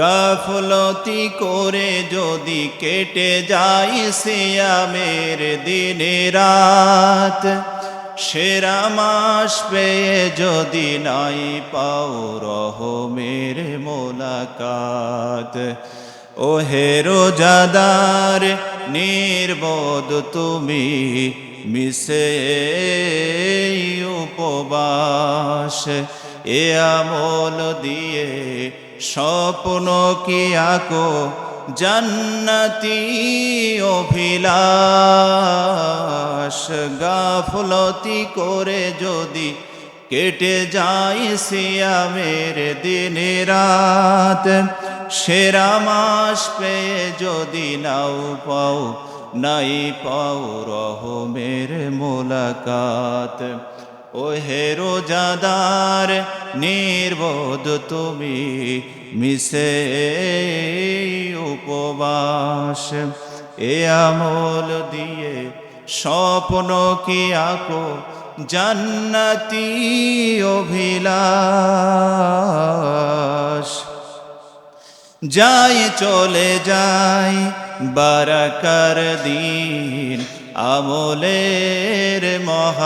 গাফলতি করে যদি কেটে যাই সিয়ামের দিনে রাত, সেরা মাস পেয়ে যদি নাই পাও রহমের মোলাকাত। ও হেরো জাদার নির্বোধ তুমি মিশে উপবাস, এ আমল দিয়ে স্বপ্ন কি আঁকো জান্নাতি অভিলাষ? গাফলতি করে যদি কেটে যায় সিয়ামের দিনে রাত, সেরা মাস পেয়ে যদি নাও পাও, নাই পাও রহমের মোলাকাত। ও হেরো জাদার নির্বোধ তুমি মিশে উপবাস। এ আমল দিয়ে স্বপ্ন কি আঁকো? জান্নাতি অভিলাষ। যাই চলে যাই, বারাকার দিন আমলের মহাখন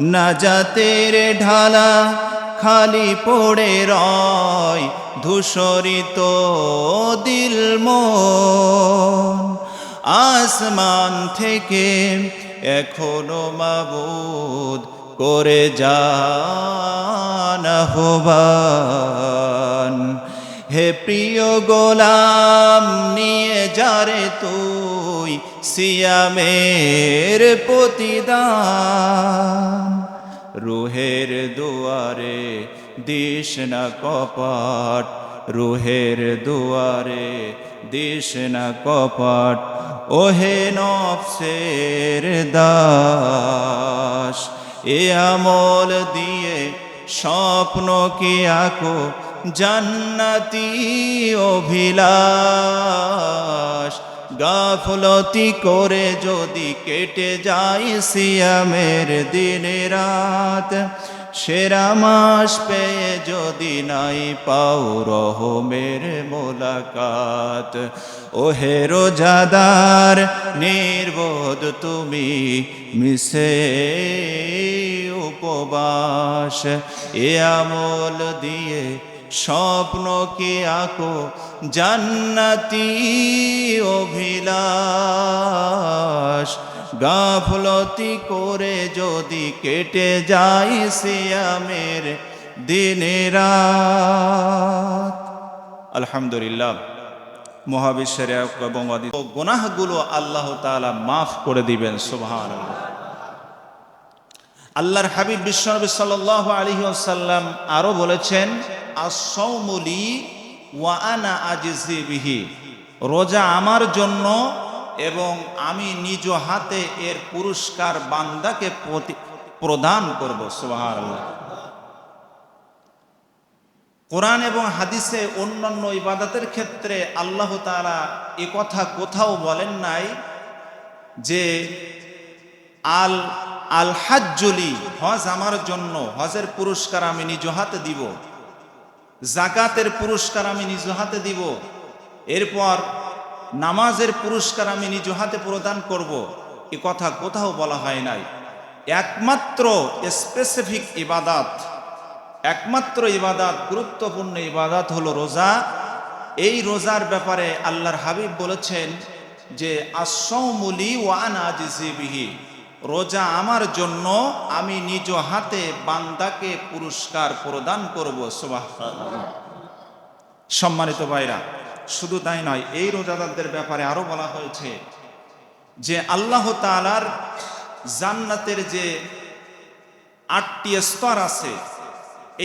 নাজাতের ঢালা খালি পড়ে রয়, ধূসরিত দিল মন। আসমান থেকে এখনও মাবুদ করে যান আহ্বান। হে প্রিয় গোলাম, নিয়ে যারে তুই সিয়ামের প্রতিদান। রুহের দুয়ারে দিস না কপাট, রুহের দুয়ারে দিস না কপাট, ওহে নফসের দাস, এ আমল দিয়ে স্বপ্ন কি আঁকো জান্নাতি অভিলাষ, গাফলতি করে যদি কেটে যায় সিয়ামের দিনে রাত, সেরা মাস পেয়ে যদি নাই পাও রহমের মোলাকাত। ও হেরো জাদার নির্বোধ তুমি মিশে উপবাস, এ আমল দিয়ে স্বপ্ন কি আঁকো জান্নাতি অভিলাষ। গাফলতি করে যদি কেটে যায় সিয়ামের দিনের আলহামদুলিল্লাহ, মহাবিশ্বের এবং গুনাহগুলো আল্লাহ তালা মাফ করে দিবেন সুবহান আল্লাহর হাবিব বিশ্বনবী সাল্লাহ আলহি আসাল্লাম আরও বলেছেন আসৌমুলি ওয়া আনা আজিজি রোজা আমার জন্য এবং আমি নিজ হাতে এর পুরস্কার বান্দাকে প্রদান করব, সুবহানাল্লাহ। কোরআন এবং হাদিসে অন্যান্য ইবাদতের ক্ষেত্রে আল্লাহ তারা এ কথা কোথাও বলেন নাই যে, আল আল হাজ্জুলি, হজ আমার জন্য, হজের পুরস্কার আমি নিজ হাতে দিব। জাকাতের পুরস্কার আমি নিজ হাতে দিব। এরপর নামাজের পুরস্কার আমি নিজ হাতে প্রদান করব। এ কথা কোথাও বলা হয় নাই। একমাত্র স্পেসিফিক ইবাদাত, একমাত্র ইবাদাত, গুরুত্বপূর্ণ ইবাদাত হলো রোজা। এই রোজার ব্যাপারে আল্লাহর হাবিব বলেছেন যে আসৌমুলি ওয়ান আজিবিহি রোজা আমার জন্য আমি নিজ হাতে বান্দাকে পুরস্কার প্রদান করব সুবাহ সম্মানিত ভাইরা, শুধু তাই নয়, এই রোজাদারদের ব্যাপারে আরও বলা হয়েছে যে আল্লাহ তালার জান্নাতের যে আটটি স্তর আছে,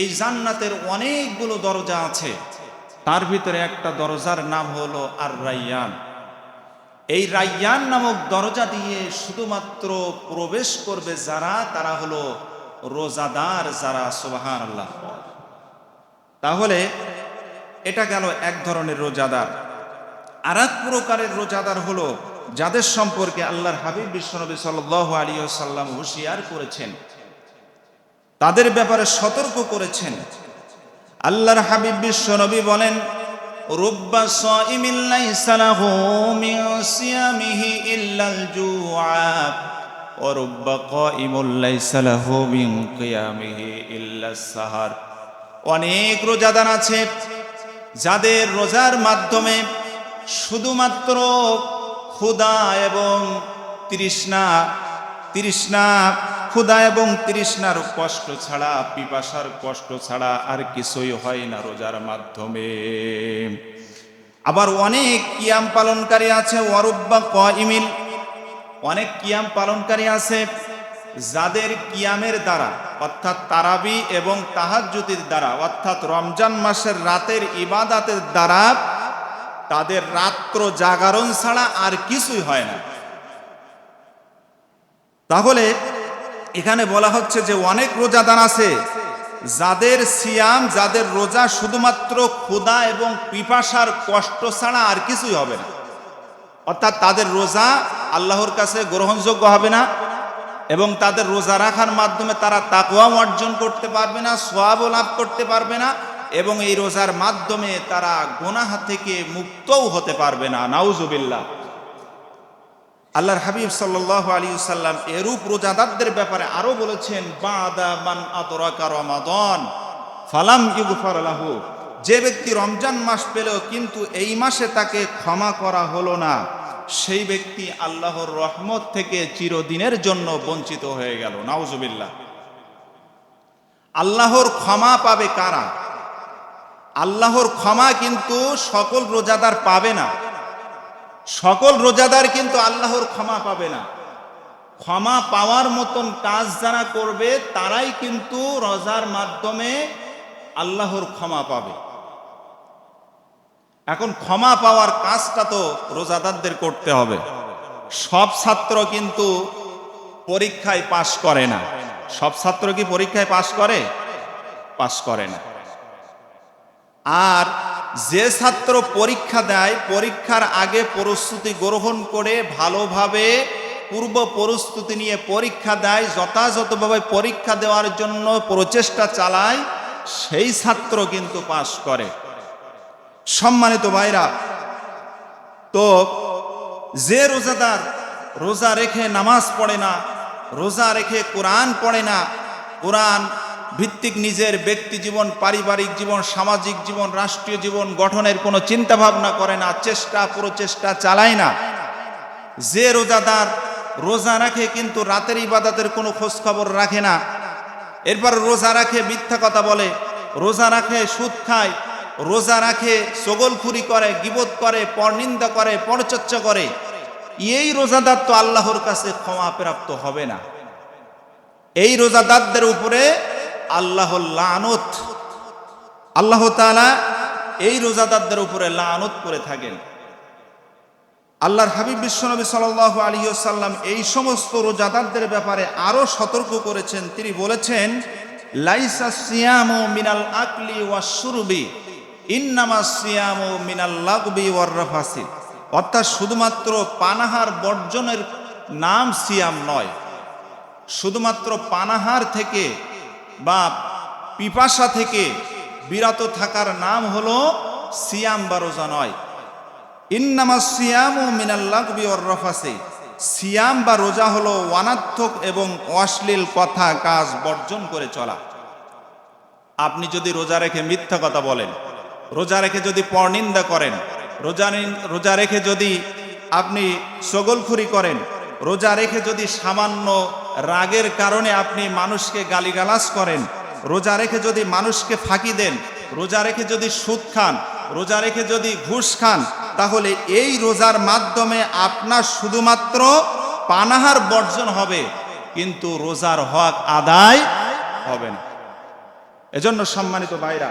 এই জান্নাতের অনেকগুলো দরজা আছে। তার ভিতরে একটা দরজার নাম হলো আর রাইয়ান এই রাইয়ান নামক দরজা দিয়ে শুধুমাত্র প্রবেশ করবে যারা, তারা হলো রোজাদার যারা সুবাহান আল্লাহ তাহলে এটা গেল এক ধরনের রোজাদার। আর এক প্রকারের রোজাদার হলো যাদের সম্পর্কে আল্লাহর হাবিব বিশ্বনবী সাল আলী সাল্লাম হুঁশিয়ার করেছেন। তাদের ব্যাপারে সতর্ক করেছেন। আল্লাহর হাবিব বিশ্বনবী বলেন রুব্বা সাইমিন লাইসা লাহু মিন সিয়ামিহি ইল্লাল জুআ ওয়া রুব্বা কাইমুন লাইসা লাহু মিন কিয়ামিহি সাহার। অনেক রোজাদার আছে যাদের রোজার মাধ্যমে শুধুমাত্র ক্ষুধা এবং তৃষ্ণা তৃষ্ণা ক্ষুধা এবং তৃষ্ণার কষ্ট ছাড়া, পিপাসার কষ্ট ছাড়া আর কিছুই হয় না রোজার মাধ্যমে। আবার অনেক কিয়াম পালনকারী আছে ওয়ারুব্বা কইমিল অনেক কিয়াম পালনকারী আছে, যাদের কিয়ামের দ্বারা, অর্থাৎ তারাবি এবং তাহাজ্জুদের দ্বারা, অর্থাৎ রমজান মাসের রাতের ইবাদাতের দ্বারা, তাদের রাত্র জাগরণ ছাড়া আর কিছুই হয় না। তাহলে এখানে বলা হচ্ছে যে অনেক রোজাদার আছে, যাদের সিয়াম, যাদের রোজা শুধুমাত্র ক্ষুধা এবং পিপাসার কষ্ট ছাড়া আর কিছুই হবে না। অর্থাৎ তাদের রোজা আল্লাহর কাছে গ্রহণযোগ্য হবে না এবং তাদের রোজা রাখার মাধ্যমে তারা তাকুয়াও অর্জন করতে পারবে না, সোয়াবও লাভ করতে পারবে না এবং এই রোজার মাধ্যমে তারা গোনাহ থেকে মুক্তও হতে পারবে না। নাউজুবিল্লাহ। আল্লাহর হাবিব সাল্লাহ আলী সাল্লাম এরূপ রোজাদারদের ব্যাপারে আরও বলেছেন, বাদা ফালাম ইগফার যে ব্যক্তি রমজান মাস পেল কিন্তু এই মাসে তাকে ক্ষমা করা হলো না। সেই ব্যক্তি আল্লাহর রহমত থেকে চিরদিনের জন্য বঞ্চিত হয়ে গেল। নাউজুবিল্লাহ। আল্লাহর ক্ষমা পাবে কারা? আল্লাহর ক্ষমা কিন্তু সকল রোজাদার পাবে না। সকল রোজাদার কিন্তু আল্লাহর ক্ষমা পাবে না। ক্ষমা পাওয়ার মতন কাজ যারা করবে, তারাই কিন্তু রোজার মাধ্যমে আল্লাহর ক্ষমা পাবে। এখন ক্ষমা পাওয়ার কাজটা তো রোজাদারদের করতে হবে। সব ছাত্র কিন্তু পরীক্ষায় পাশ করে না। সব ছাত্র কি পরীক্ষায় পাশ করে? পাশ করে না। আর যে ছাত্র পরীক্ষা দেয়, পরীক্ষার আগে প্রস্তুতি গ্রহণ করে ভালোভাবে পূর্ব প্রস্তুতি নিয়ে পরীক্ষা দেয়, যথাযথভাবে পরীক্ষা দেওয়ার জন্য প্রচেষ্টা চালায়, সেই ছাত্র কিন্তু পাশ করে। সম্মানিত ভাইরা, তো যে রোজাদার রোজা রেখে নামাজ পড়ে না, রোজা রেখে কোরআন পড়ে না, কোরআন ভিত্তিক নিজের ব্যক্তি জীবন, পারিবারিক জীবন, সামাজিক জীবন, রাষ্ট্রীয় জীবন গঠনের কোনো চিন্তা ভাবনা করে না, চেষ্টা, প্রচেষ্টা চালায় না। যে রোজাদার রোজা রাখে কিন্তু রাতের ইবাদতের কোনো খোঁজ খবর রাখে না। এরপর রোজা রাখে মিথ্যা কথা বলে, রোজা রাখে সুদ খায়, রোজা রাখে সগলখুরি করে, গিবত করে, পরনিন্দা করে, পরচর্চা করে। এই রোজাদার তো আল্লাহর কাছে ক্ষমা প্রাপ্ত হবে না। এই রোজাদারদের উপরে আল্লাহ লানত। আল্লাহ তালা এই রোজাদারদের উপরে লানত করে থাকেন। আল্লাহর হাবিব বিশ্বনবী সাল আলী সাল্লাম এই সমস্ত রোজাদারদের ব্যাপারে আরও সতর্ক করেছেন। তিনি বলেছেন, লাইসা সিয়ামু মিনাল আকলি ওয়া সুরবি ইন্নামা সিয়ামু মিনাল লাগবি ওয়ার রাফাসি। অর্থাৎ শুধুমাত্র পানাহার বর্জনের নাম সিয়াম নয়। শুধুমাত্র পানাহার থেকে বা পিপাসা থেকে বিরত থাকার নাম হলো সিয়াম বা রোজা নয়। ইন্নামা সিয়াম ও মিনাল্লাগবি ওর রফাসে। সিয়াম বা রোজা হলো অনার্থক এবং অশ্লীল কথা কাজ বর্জন করে চলা। আপনি যদি রোজা রেখে মিথ্যা কথা বলেন, রোজা রেখে যদি পরনিন্দা করেন, রোজা রোজা রেখে যদি আপনি সগলখুরি করেন রোজা রেখে যদি সামান্য রাগের কারণে আপনি মানুষকে গালিগালাজ করেন, রোজা রেখে যদি মানুষকে ফাঁকি দেন, রোজা রেখে যদি সুদ খান, রোজা রেখে যদি ঘুষ খান, তাহলে এই রোজার মাধ্যমে আপনার শুধুমাত্র পানাহার বর্জন হবে, কিন্তু রোজার হক আদায় হবে না। এজন্য সম্মানিত ভাইরা,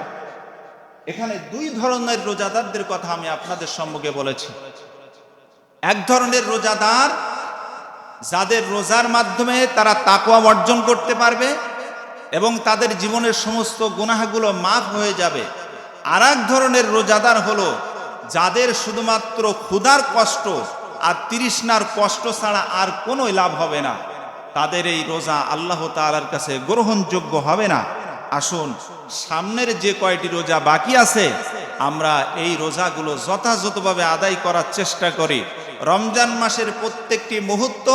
এখানে দুই ধরনের রোজাদারদের কথা আমি আপনাদের সম্মুখে বলেছি। এক ধরনের রোজাদার যাদের রোজার মাধ্যমে তারা তাকওয়া অর্জন করতে পারবে এবং তাদের জীবনের সমস্ত গুনাহগুলো মাফ হয়ে যাবে। আর এক ধরনের রোজাদার হলো যাদের শুধুমাত্র ক্ষুধার কষ্ট আর তৃষ্ণার কষ্ট ছাড়া আর কোনো লাভ হবে না। তাদের এই রোজা আল্লাহ তাআলার কাছে গ্রহণযোগ্য হবে না। আসুন, সামনের যে কয়টি রোজা বাকি আছে, আমরা এই রোজাগুলো যথাযথভাবে আদায় করার চেষ্টা করি। রমজান মাসের প্রত্যেকটি মুহূর্ত,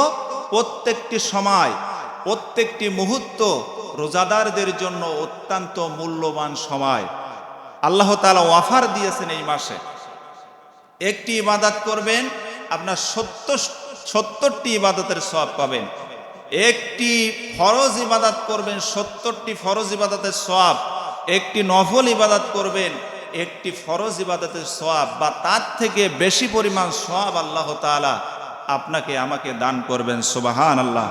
প্রত্যেকটি সময়, প্রত্যেকটি মুহূর্ত রোজাদারদের জন্য অত্যন্ত মূল্যবান সময়। আল্লাহ তালা অফার দিয়েছেন এই মাসে। একটি ইবাদত করবেন, আপনার সত্তর, সত্তরটি ইবাদতের সব পাবেন। একটি ফরজ ইবাদত করবেন, সত্তরটি ফরজ ইবাদতের সব একটি নফল ইবাদত করবেন একটি ফরজ ইবাদতের সোয়াব বা তার থেকে বেশি পরিমাণ সব আল্লাহ তাআলা আপনাকে আমাকে দান করবেন সোবাহান আল্লাহ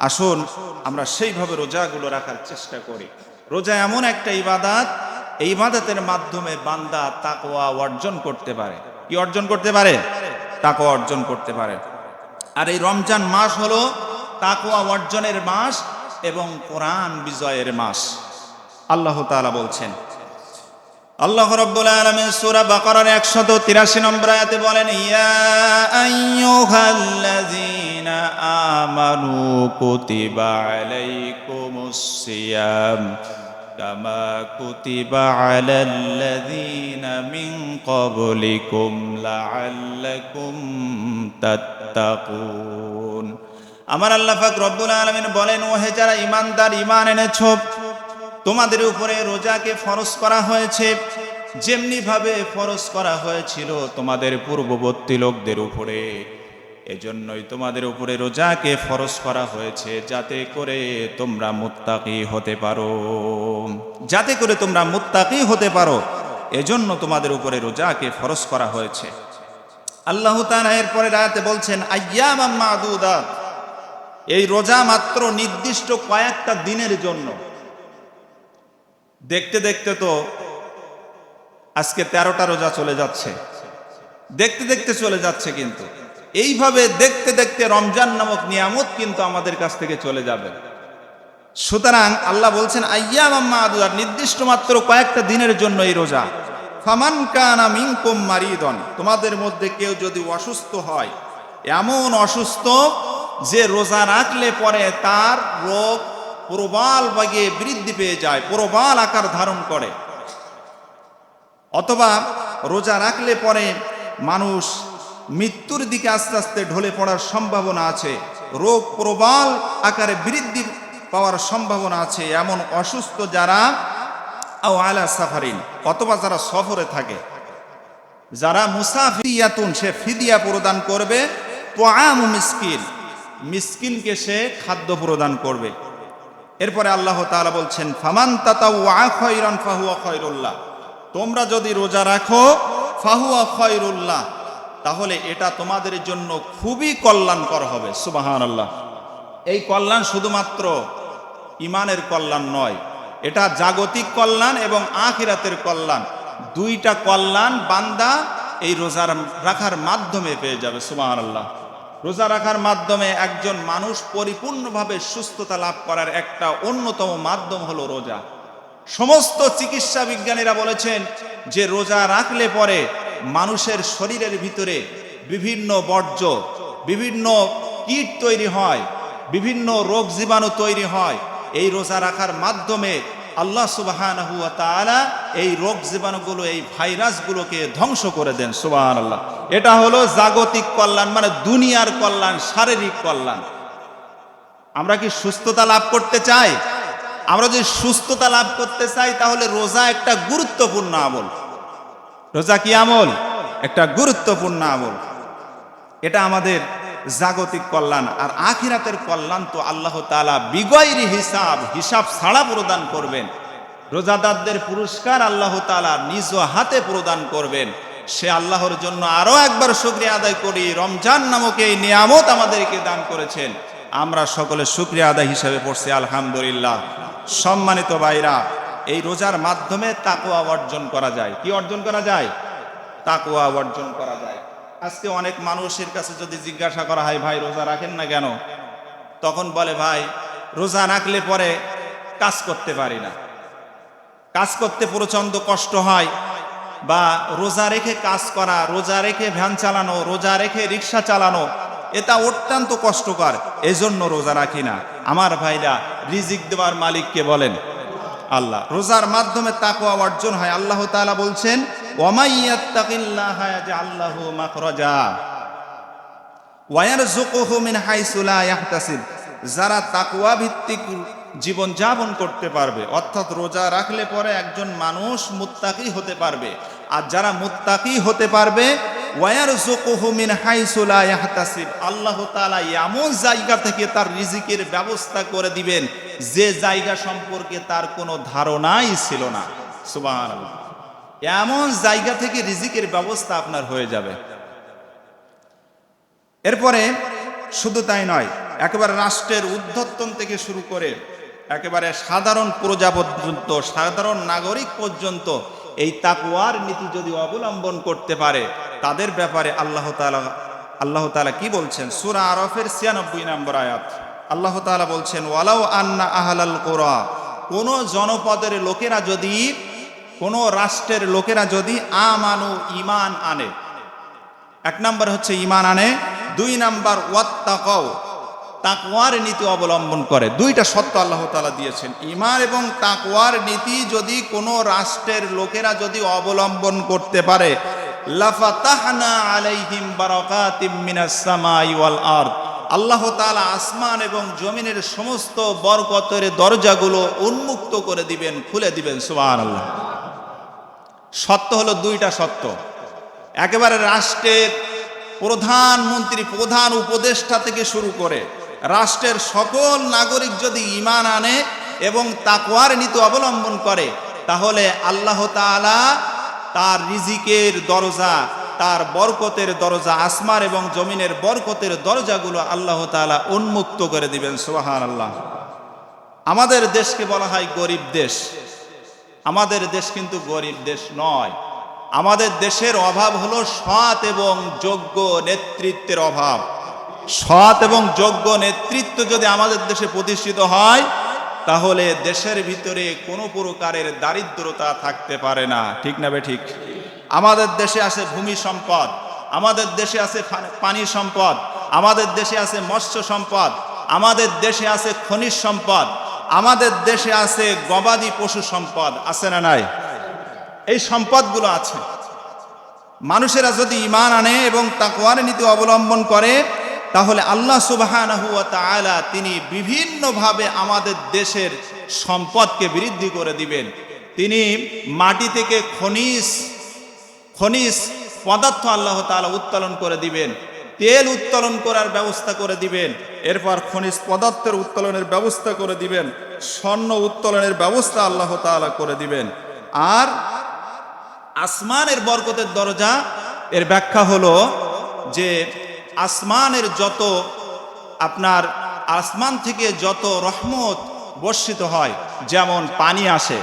আসুন, আমরা সেইভাবে রোজাগুলো রাখার চেষ্টা করি। রোজা এমন একটা ইবাদাত, এই ইবাদতের মাধ্যমে বান্দা তাকোয়া অর্জন করতে পারে। কি অর্জন করতে পারে? তাকোয়া অর্জন করতে পারে। আর এই রমজান মাস হলো তাকোয়া অর্জনের মাস এবং কোরআন বিজয়ের মাস। আল্লাহ তাআলা বলছেন আল্লাহ রব্বুল আলামিন সূরা বাকারার 183 নম্বর আয়াতে বলেন, ইয়া আইয়ুহাল্লাযীনা আমানু কুতিবা আলাইকুমুস সিয়াম কামা কুতিবা আলাল্লাযীনা মিন ক্বাবলিকুম লাআল্লাকুম তাত্তাকুন। আমার আল্লাহ পাক রব্বুল আলামিন বলেন, ওহে যারা ঈমানদার, ঈমান এনেছো তোমাদের উপরে রোজাকে ফরজ করা হয়েছে। যেমনি ভাবে ফরজ করা হয়েছিল তোমাদের পূর্ববর্তী লোকদের উপরে। এজন্যই তোমাদের উপরে রোজাকে ফরজ করা হয়েছে যাতে করে তোমরা মুত্তাকি হতে পারো। যাতে করে তোমরা মুত্তাকি হতে পারো, এজন্য তোমাদের উপরে রোজাকে ফরজ করা হয়েছে। আল্লাহ তাআলা এরপরে রাতে বলছেন আইয়াম মাদুদাত। এই রোজা মাত্র নির্দিষ্ট কয়েকটা দিনের জন্য। দেখতে দেখতে তো আজকে তেরোটা রোজা চলে যাচ্ছে। দেখতে দেখতে চলে যাচ্ছে কিন্তু। এইভাবে দেখতে দেখতে রমজান নামক নিয়ামত কিন্তু আমাদের কাছ থেকে চলে যাবে। সুতরাং আল্লাহ বলছেন আయ్యాম আম্মা আদুদার নির্দিষ্ট মাত্র কয়েকটা দিনের জন্য এই রোজা। ফামান কানা মিনকুম মারিদন, তোমাদের মধ্যে কেউ যদি অসুস্থ হয়, এমন অসুস্থ যে রোজা রাখলে পরে তার রোগ প্রবাল বাগে বৃদ্ধি পেয়ে যায়, প্রবাল আকার ধারণ করে। অথবা রোজা রাখলে পরে মানুষ মৃত্যুর দিকে আস্তে আস্তে ঢলে পড়ার সম্ভাবনা আছে। রোগ প্রবাল আকারে বৃদ্ধি পাওয়ার সম্ভাবনা আছে। এমন অসুস্থ যারা আলা সাফারিন, অথবা যারা সফরে থাকে, যারা মুসাফিয়াতুন, সে ফিদিয়া প্রদান করবে, তোয়াম মিসকিন, মিসকিনকে সে খাদ্য প্রদান করবে। এরপরে আল্লাহ তালা বলছেন, ফামান তাতাওয়া খয়রান ফাহুয়া খয়রুল্লাহ। তোমরা যদি রোজা রাখো, ফাহুয়া খয়রুল্লাহ, তাহলে এটা তোমাদের জন্য খুবই কল্যাণকর হবে। সুবাহান আল্লাহ এই কল্যাণ শুধুমাত্র ইমানের কল্যাণ নয়, এটা জাগতিক কল্যাণ এবং আখিরাতের কল্যাণ। দুইটা কল্যাণ বান্দা এই রোজার রাখার মাধ্যমে পেয়ে যাবে সুবাহান আল্লাহ রোজা রাখার মাধ্যমে একজন মানুষ পরিপূর্ণভাবে সুস্থতা লাভ করার একটা অন্যতম মাধ্যম হলো রোজা। সমস্ত চিকিৎসা বিজ্ঞানীরা বলেছেন যে রোজা রাখলে পরে মানুষের শরীরের ভিতরে বিভিন্ন বর্জ্য, বিভিন্ন কীট তৈরি হয়, বিভিন্ন রোগ জীবাণু তৈরি হয়। এই রোজা রাখার মাধ্যমে আল্লাহ তাআলা এই রোগ জীবাণুগুলো, এই ভাইরাসগুলোকে ধ্বংস করে দেন সুবাহান আল্লাহ এটা হলো জাগতিক কল্যাণ মানে দুনিয়ার কল্যাণ, শারীরিক কল্যাণ। আমরা কি সুস্থতা লাভ করতে চাই? আমরা যদি সুস্থতা লাভ করতে চাই, তাহলে রোজা একটা গুরুত্বপূর্ণ আমল। রোজা কি আমল? একটা গুরুত্বপূর্ণ আমল। এটা আমাদের জাগতিক কল্যাণ, আর আখিরাতের কল্যাণ তো আল্লাহ তালা বিগয়ের হিসাব হিসাব ছাড়া প্রদান করবেন। রোজাদারদের পুরস্কার আল্লাহ তালা নিজ হাতে প্রদান করবেন। সে আল্লাহর জন্য আরও একবার শুক্রিয়া আদায় করি। রমজান নামক এই নিয়ামত আমাদেরকে দান করেছেন। আমরা সকলে শুক্রিয়া আদায় হিসাবে পড়ছি, আলহামদুলিল্লাহ। সম্মানিত ভাইরা, এই রোজার মাধ্যমে তাকুয়া অর্জন করা যায়। কি অর্জন করা যায়? তাকুয়া অর্জন করা যায়। আজকে অনেক মানুষের কাছে যদি জিজ্ঞাসা করা হয়, ভাই, রোজা রাখেন না কেন? তখন বলে, ভাই, রোজা রাখলে পরে কাজ করতে পারি না। কাজ করতে প্রচণ্ড কষ্ট হয় বা রোজা রেখে কাজ করা, রোজা রেখে ভ্যান চালানো, রোজা রেখে রিক্সা চালানো, এটা অত্যন্ত কষ্টকর। এজন্য রোজা রাখি না। আমার ভাইরা, রিজিক দেওয়ার মালিককে বলেন, আল্লাহ, রোজার মাধ্যমে তাকওয়া অর্জন হয়। আল্লাহ তাআলা বলছেন যারা তাকুয়া ভিত্তিক জীবন যাপন করতে পারবে। অর্থাৎ রোজা রাখলে পরে একজন মানুষ মুত্তাকি হতে পারবে। আর যারা মুত্তাকি হতে পারবে ওয়ারযুকুহু মিন হাইসু লা ইয়াহতাসিব। আল্লাহ তাআলা এমন জায়গা থেকে তার রিজিকের ব্যবস্থা করে দিবেন, যে জায়গা সম্পর্কে তার কোনো ধারণাই ছিল না। সুবহানাল্লাহ। এমন জায়গা থেকে রিজিকের ব্যবস্থা আপনার হয়ে যাবে। এরপরে শুধু তাই নয়, একেবারে রাষ্ট্রের উদ্ধত্তন থেকে শুরু করে একেবারে সাধারণ প্রজা পর্যন্ত, সাধারণ নাগরিক পর্যন্ত এই তাকুয়ার নীতি যদি অবলম্বন করতে পারে, তাদের ব্যাপারে আল্লাহ তাআলা আল্লাহ তাআলা কি বলছেন? সুরা আরফের ছিয়ানব্বই নম্বর আয়াত। আল্লাহ তাআলা বলছেন, ওয়ালাউ আন্না আহলাল কোরা কোন জনপদের লোকেরা যদি, কোন রাষ্ট্রের লোকেরা যদি আমানু ইমান আনে। এক নাম্বার হচ্ছে ইমান আনে, দুই নাম্বার ওয়াত্তাকাও তাকওয়ার নীতি অবলম্বন করে। দুইটা সত্য আল্লাহ তালা দিয়েছেন। ইমান এবং তাকওয়ার নীতি যদি কোনো রাষ্ট্রের লোকেরা যদি অবলম্বন করতে পারে, লাফাতাহনা আলাইহিম বারাকাতিম মিনাস সামাই ওয়াল আল্লাহ তাআলা আসমান এবং জমিনের সমস্ত বরকতের দরজাগুলো উন্মুক্ত করে দিবেন, খুলে দিবেন, সুবহানাল্লাহ। সত্য হলো দুইটা সত্য একেবারে রাষ্ট্রের প্রধানমন্ত্রী, প্রধান উপদেষ্টা থেকে শুরু করে রাষ্ট্রের সকল নাগরিক যদি ইমান আনে এবং তাকওয়ার নীতি অবলম্বন করে, তাহলে আল্লাহ তাআলা তার রিজিকের দরজা, তার বরকতের দরজা, আসমার এবং জমিনের বরকতের দরজাগুলো আল্লাহ তাআলা উন্মুক্ত করে দিবেন সোহান আল্লাহ আমাদের দেশকে বলা হয় গরিব দেশ। আমাদের দেশ কিন্তু গরিব দেশ নয়। আমাদের দেশের অভাব হলো সৎ এবং যোগ্য নেতৃত্বের অভাব। সৎ এবং যোগ্য নেতৃত্ব যদি আমাদের দেশে প্রতিষ্ঠিত হয়, তাহলে দেশের ভিতরে কোনো প্রকারের দারিদ্রতা থাকতে পারে না। ঠিক না বে ঠিক? আমাদের দেশে আছে ভূমি সম্পদ, আমাদের দেশে আছে পানি সম্পদ, আমাদের দেশে আছে মৎস্য সম্পদ, আমাদের দেশে আছে খনিজ সম্পদ, আমাদের দেশে আছে গবাদি পশু সম্পদ, আছে না নাই? এই সম্পদগুলো আছে। মানুষেরা যদি ইমান আনে এবং তাকওয়ার নীতি অবলম্বন করে তাহলে আল্লাহ ওয়া তিনি বিভিন্নভাবে আমাদের দেশের সম্পদকে বৃদ্ধি করে দিবেন। তিনি মাটি থেকে খনিজ খনিজ পদার্থ আল্লাহ তাআলা উত্তোলন করে দিবেন। তেল উত্তোলন করার ব্যবস্থা করে দিবেন। এরপর খনিজ পদার্থের উত্তোলনের ব্যবস্থা করে দিবেন। স্বর্ণ উত্তোলনের ব্যবস্থা আল্লাহ তাআলা করে দিবেন। আর আসমানের বরকতের দরজা, এর ব্যাখ্যা হলো যে আসমানের যত আপনার আসমান থেকে যত রহমত বর্ষিত হয়, যেমন পানি আসে,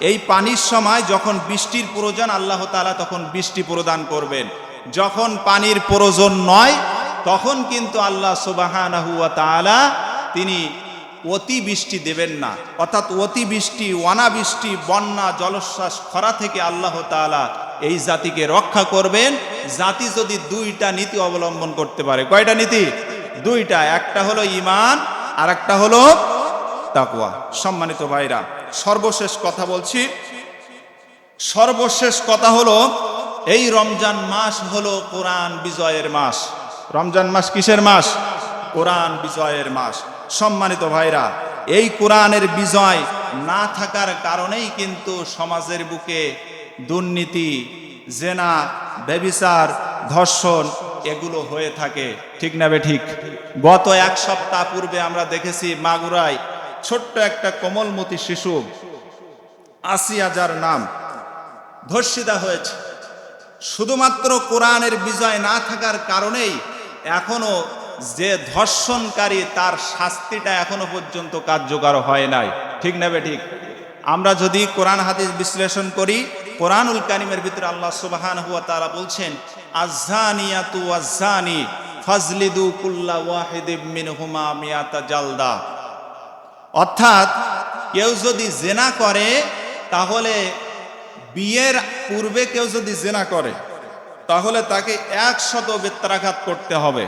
এই পানির সময় যখন বৃষ্টির প্রয়োজন, আল্লাহ তাআলা তখন বৃষ্টি প্রদান করবেন। যখন পানির প্রয়োজন নয়, তখন কিন্তু আল্লাহ সুবাহানাহু ওয়া তিনি অতি বৃষ্টি দেবেন না। অর্থাৎ অতি বৃষ্টি, অনাবৃষ্টি, বন্যা জলশ্বাস খরা থেকে আল্লাহ তাআলা এই জাতিকে রক্ষা করবেন। জাতি যদি দুইটা নীতি অবলম্বন করতে পারে, কয়টা নীতি? দুইটা। একটা হলো ইমান আর একটা হলো তাকওয়া। সম্মানিত ভাইরা, সর্বশেষ কথা বলছি। সর্বশেষ কথা হলো, এই রমজান মাস হলো কোরআন বিজয়ের মাস। রমজান মাস কিসের মাস? কোরআন বিজয়ের মাস। সম্মানিত ভাইরা, এই কোরআনের বিজয় না থাকার কারণেই কিন্তু সমাজের বুকে দুর্নীতি, জেনা, ব্যবিচার, ধর্ষণ এগুলো হয়ে থাকে। ঠিক না বে ঠিক? গত এক সপ্তাহ পূর্বে আমরা দেখেছি মাগুরায় ছোট্ট একটা কোমলমতি শিশু আসিয়া হাজার নাম, ধর্ষিতা হয়েছে। শুধুমাত্র কোরআনের বিজয় না থাকার কারণেই এখনও যে ধর্ষণকারী তার শাস্তিটা এখনও পর্যন্ত কার্যকর হয় নাই। ঠিক না বে ঠিক? আমরা যদি কোরআন হাদিস বিশ্লেষণ করি, কোরআনুল কারিমের ভিতরে আল্লাহ সুবাহান হুয়া তারা বলছেন আজানিয়াতু আজানি ফাজলিদু কুল্লা ওয়াহিদিম মিনহুমা মিয়াতা জালদা। অর্থাৎ, কেউ যদি জেনা করে, তাহলে বিয়ের পূর্বে কেউ যদি জেনা করে, তাহলে তাকে একশত বেত্রাঘাত করতে হবে।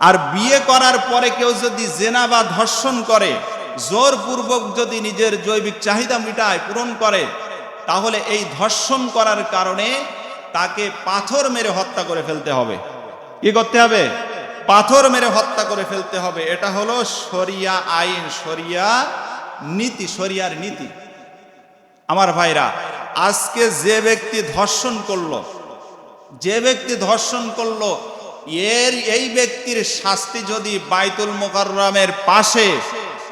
আর বিয়ে করার পরে কেউ যদি জেনা বা ধর্ষণ করে জোরপূর্বক যদি নিজের জৈবিক চাহিদা মিটায়, পূরণ করে, তাহলে এই ধর্ষণ করার কারণে তাকে পাথর মেরে হত্যা করে ফেলতে হবে। কি করতে হবে? পাথর মেরে হত্যা করে ফেলতে হবে। এটা হলো শরিয়া আইন, শরিয়া নীতি, শরিয়ার নীতি। আমার ভাইরা, আজকে যে ব্যক্তি ধর্ষণ করল, যে ব্যক্তি ধর্ষণ করল, এর, এই ব্যক্তির শাস্তি যদি বাইতুল মোকাররমের পাশে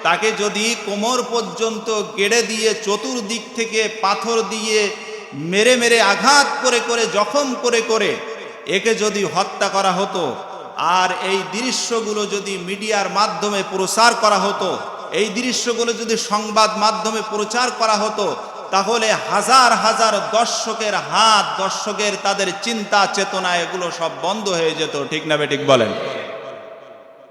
তাকে যদি কোমর পর্যন্ত গেড়ে দিয়ে চতুর্দিক থেকে পাথর দিয়ে মেরে মেরে আঘাত করে করে, জখম করে করে একে যদি হত্যা করা হতো, আর এই দৃশ্যগুলো যদি মিডিয়ার মাধ্যমে প্রচার করা হতো, এই দৃশ্যগুলো যদি সংবাদ মাধ্যমে প্রচার করা হতো, তাহলে হাজার হাজার দর্শকের হাত, দর্শকের তাদের চিন্তা, চেতনা, এগুলো সব বন্ধ হয়ে যেত। ঠিক না বেঠিক বলেন?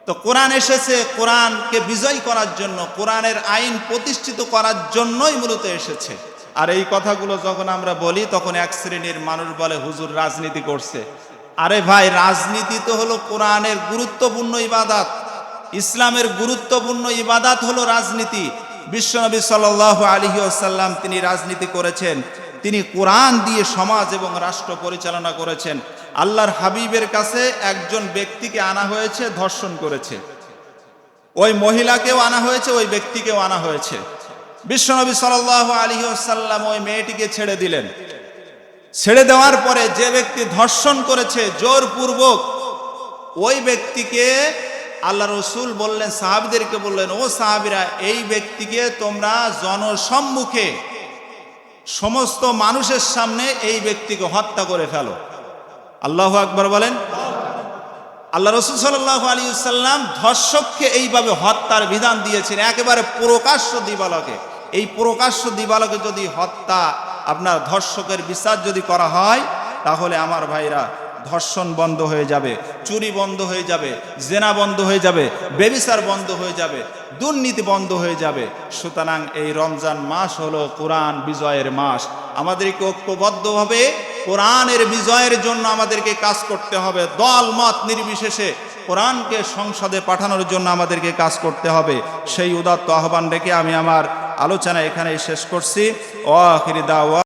তো কোরআন এসেছে, কোরআনকে বিজয় করার জন্য, কোরআনের আইন প্রতিষ্ঠিত করার জন্যই মূলত এসেছে। আর এই কথাগুলো যখন আমরা বলি, তখন এক শ্রেণির মানুষ বলে, হুজুর, রাজনীতি করছে। আরে ভাই, রাজনীতি তো হলো কোরআনের গুরুত্বপূর্ণ ইবাদাত। ইসলামের গুরুত্বপূর্ণ ইবাদাত হলো রাজনীতি। বিশ্বনবী সাল আলহি আসাল্লাম তিনি রাজনীতি করেছেন। তিনি কোরআন দিয়ে সমাজ এবং রাষ্ট্র পরিচালনা করেছেন। আল্লাহর হাবিবের কাছে একজন ব্যক্তিকে আনা হয়েছে, ধর্ষণ করেছে। ওই মহিলাকেও আনা হয়েছে, ওই ব্যক্তিকেও আনা হয়েছে। বিশ্বনবী সাল আলী আসাল্লাম ওই মেয়েটিকে ছেড়ে দিলেন। ছেড়ে দেওয়ার পরে যে ব্যক্তি ধর্ষণ করেছে, জোরপূর্বক ওই ব্যক্তিকে আল্লাহ রসুল বললেন, সাহাবিদেরকে বললেন, ও সাহাবিরা, এই ব্যক্তিকে তোমরা জনসম্মুখে সমস্ত মানুষের সামনে এই ব্যক্তিকে হত্যা করে ফেলো। আল্লাহ আকবর বলেন। আল্লাহ রসুল সাল্লাহ আলী সাল্লাম ধর্ষককে এইভাবে হত্যার বিধান দিয়েছেন, একেবারে প্রকাশ্য দিবালকে। এই প্রকাশ্য দিবালকে যদি হত্যা, আপনার ধর্ষকের বিচার যদি করা হয়, তাহলে আমার ভাইরা ধর্ষণ বন্ধ হয়ে যাবে, চুরি বন্ধ হয়ে যাবে, জেনা বন্ধ হয়ে যাবে, বেবিচার বন্ধ হয়ে যাবে, দুর্নীতি বন্ধ হয়ে যাবে। সুতরাং এই রমজান মাস হলো কোরআন বিজয়ের মাস। আমাদেরকে ঐক্যবদ্ধভাবে কোরআনের বিজয়ের জন্য আমাদেরকে কাজ করতে হবে। দল, মত নির্বিশেষে কোরআনকে সংসদে পাঠানোর জন্য আমাদেরকে কাজ করতে হবে। সেই উদাত্ত আহ্বান রেখে আমি আমার আলোচনা এখানেই শেষ করছি। ও আখিরি দাওয়া।